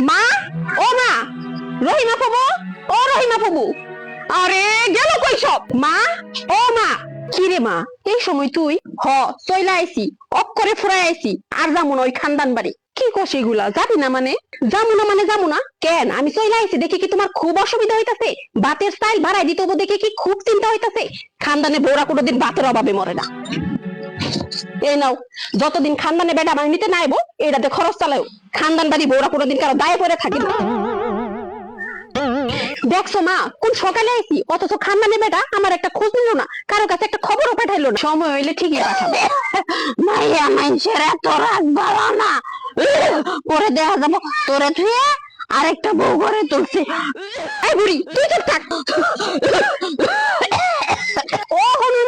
মা? ও মা! রহিমা ফুবু? ও রহিমা ফুবু! আরে, গেল কই সব? মা? ও মা! কি রে মা, এই সময় তুই? হ, চইলা আইছি অক করে ফুরাই আইছি, আর যামু না ওই খানদান বাড়ি। কি কস এগুলা, যাবি না মানে? যামু না মানে যামু না? কেন, আমি চইলা আইছি দেখি কি তোমার খুব অসুবিধা হইতাছে? বাতের স্টাইল বাড়াই দিতে দেখি কি খুব চিন্তা হইতাছে? খানদানে বউরা কোনোদিন বাতের অভাবে মরে না। এই নাও, যতদিন খানদানে বেটা আমার নিতে না এটাতে খরচ চালাও। খানদান বাড়ি বউরা কোনোদিন কারও দায়ে পড়ে থাকে না। দেখছ মা, কোন সকালে আইছি, অথচ খানদানে বেটা আমার একটা খোঁজ নিল না, কারও কাছে একটা খবরও পাঠাইলো না। সময় হইলে ঠিকই পাঠাবে। মাইয়া মানুষের এত রাগ ভালো না। পরে দেখা যাব তোরে থুয়ে আরেকটা বউ ঘরে তুলছে। এই বুড়ি, তুই চুপ থাক। ও হনু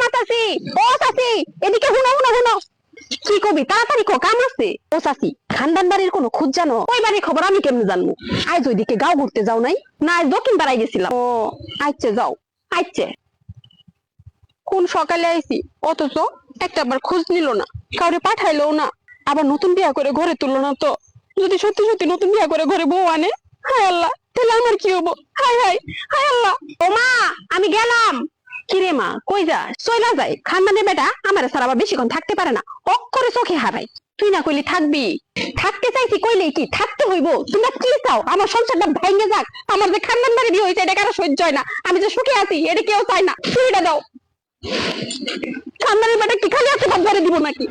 কি কবি, তাড়াতাড়ি কাম আছে? ও চাচি খানদান বাড়ির কোনো খোঁজ জানো? ওই বাড়ির খবর, আমি কেমনে জানব? আজ ওইদিকে গাঁও ঘুরতে যাও নাই? না আজ দক্ষিণ পাড়ায় গেছিলাম। ও আইছে যাও। আইছে কোন সকালে আইছি? অথচ একটা বার খোঁজ নিল না। কাউরে পাঠাইলো না। আবার নতুন বিয়া করে ঘরে তুললো না তো। যদি সত্যি সত্যি নতুন বিয়া করে ঘরে বউ আনে, হায় আল্লাহ, তাহলে আমার কি হব? হায় হায় হায় আল্লাহ। ও মা, আমি গেলাম। কিরে মা, কই যা? চইলা যাই। খানদানের বেটা আমার সারা আবার বেশিক্ষণ থাকতে পারে না। অক করে চোখে হারাই। তুই না কইলি থাকবি? থাকতে চাইছি কইলে কি? থাকতে হইব। তোমরা কি চাও? আমার সংসারটা ভেঙে যাক। আমার যে খানদান বাড়ি বিয়ে হয়েছে, এটা কারও সহ্য হয় না। আমি যে সুখে আছি, এটা কেউ চায় না। তুইটা দাও। খানদানের বেটা কি খালি আছে করে দিব নাকি?